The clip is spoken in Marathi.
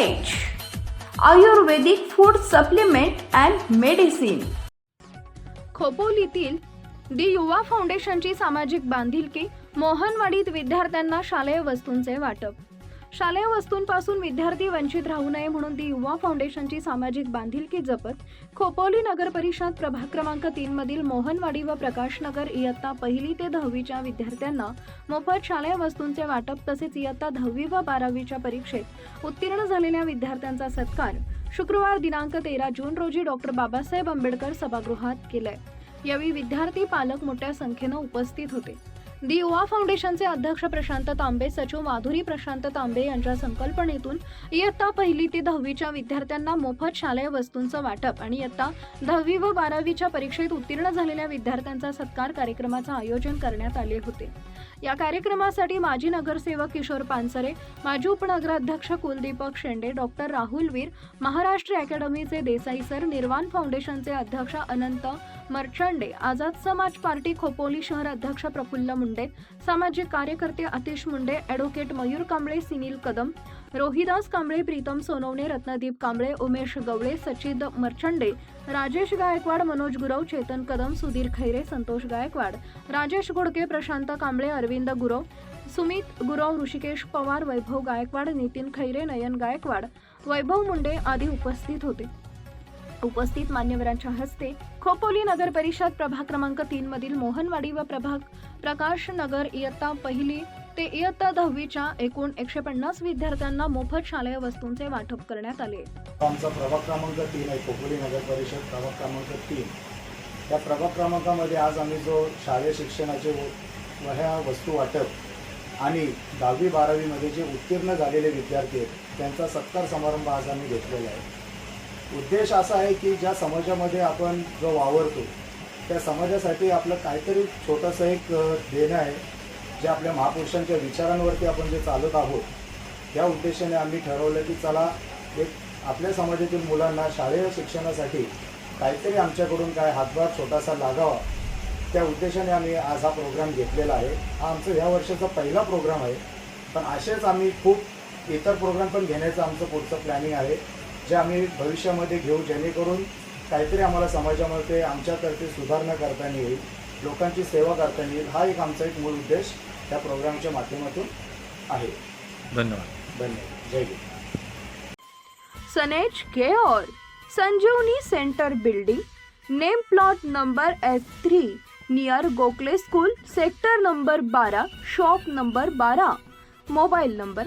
H Ayurvedic food supplement and medicine खोपोलीतील the Yuva फाउंडेशनची सामाजिक बांधिलकी मोहनवाडीत विद्यार्थ्यांना शालेय वस्तूंचे वाटप. शालेय वस्तूंपासून विद्यार्थी वंचित राहू नये म्हणून दी युवा फाउंडेशनची सामाजिक बांधिलकी जपत खोपोली नगर परिषद प्रभाग क्रमांक तीन मधील मोहनवाडी व प्रकाशनगर इयत्ता पहिली ते दहावीच्या विद्यार्थ्यांना मोफत शालेय वस्तूंचे वाटप तसेच इयत्ता दहावी व बारावीच्या परीक्षेत उत्तीर्ण झालेल्या विद्यार्थ्यांचा सत्कार शुक्रवार दिनांक तेरा जून रोजी डॉक्टर बाबासाहेब आंबेडकर सभागृहात केलाय. यावेळी विद्यार्थी पालक मोठ्या संख्येनं उपस्थित होते. दी युवा फाउंडेशनचे अध्यक्ष प्रशांत तांबे सचिव माधुरी प्रशांत तांबे यांच्या संकल्पनेतून इयत्ता पहिली ते दहावीच्या विद्यार्थ्यांना मोफत शालेय वस्तूंचं वाटप आणि इयत्ता दहावी व बारावीच्या परीक्षेत उत्तीर्ण झालेल्या विद्यार्थ्यांचा सत्कार कार्यक्रमाचं आयोजन करण्यात आले होते. या कार्यक्रमासाठी माजी नगरसेवक किशोर पानसरे माजी उपनगराध्यक्ष कुलदीपक शेंडे डॉक्टर राहुल वीर महाराष्ट्र अकॅडमीचे देसाई सर निर्वाण फाउंडेशनचे अध्यक्ष अनंत मर्चंडे आझाद समाज पार्टी खोपोली शहर अध्यक्ष प्रफुल्ल मुंडे सामाजिक कार्यकर्ते अतिश मुंडे ॲडव्होकेट मयूर कांबळे सिनील कदम रोहिदास कांबळे प्रीतम सोनवणे रत्नदीप कांबळे उमेश गवळे सचिद मर्चंडे राजेश गायकवाड मनोज गुरव चेतन कदम सुधीर खैरे संतोष गायकवाड राजेश घोडके प्रशांत कांबळे अरविंद गुरव सुमित गुरव ऋषिकेश पवार वैभव गायकवाड नितीन खैरे नयन गायकवाड वैभव मुंडे आदी उपस्थित होते. उपस्थित मान्यवरांच्या हस्ते खोपोली नगर परिषद प्रभाग क्रमांक तीन मधील मोहनवाडी व प्रभाग प्रकाश नगर इयत्ता पहिली ते इयत्ता दहावीच्या एकूण एकशे पन्नास विद्यार्थ्यांना मोफत शालेय वस्तूंचे वाटप करण्यात आले. आमचा प्रभाग क्रमांक तीन आहे खोपोली नगर परिषद प्रभाग क्रमांक तीन. त्या प्रभाग क्रमांकामध्ये आज आम्ही जो शालेय शिक्षणाचे वह्या वस्तू वाटप आणि दहावी बारावीमध्ये जे उत्तीर्ण झालेले विद्यार्थी आहेत त्यांचा सत्कार समारंभ आज आम्ही घेतलेला आहे. उद्देश असा आहे की ज्या समाजामध्ये आपण जो वावरतो त्या समाजासाठी आपलं काहीतरी छोटंसं एक देणं आहे जे आपल्या महापुरुषांच्या विचारांवरती आपण जे चालत आहोत त्या उद्देशाने आम्ही ठरवलं की चला एक आपल्या समाजातील मुलांना शालेय शिक्षणासाठी काहीतरी आमच्याकडून काय हातभार छोटासा लागावा त्या उद्देशाने आम्ही आज हा प्रोग्राम घेतलेला आहे. हा आमचा ह्या वर्षाचा पहिला प्रोग्राम आहे. पण असेच आम्ही खूप इतर प्रोग्राम पण घेण्याचं आमचं पुढचं प्लॅनिंग आहे. जे आम्ही भविष्यामध्ये घेऊ जेणेकरून काहीतरी आम्हाला समाजामध्ये आमच्यातर्फे सुधारणा करता येईल लोकांची सेवा करता येईल हा एक आमचा एक मूळ उद्देश त्या प्रोग्रामच्या माध्यमातून आहे. धन्यवाद. धन्यवाद. Jai Hind. Sanej care Sanjeevani centre building name plot number F three near Gokhale school sector number बारा शॉप नंबर बारा मोबाईल नंबर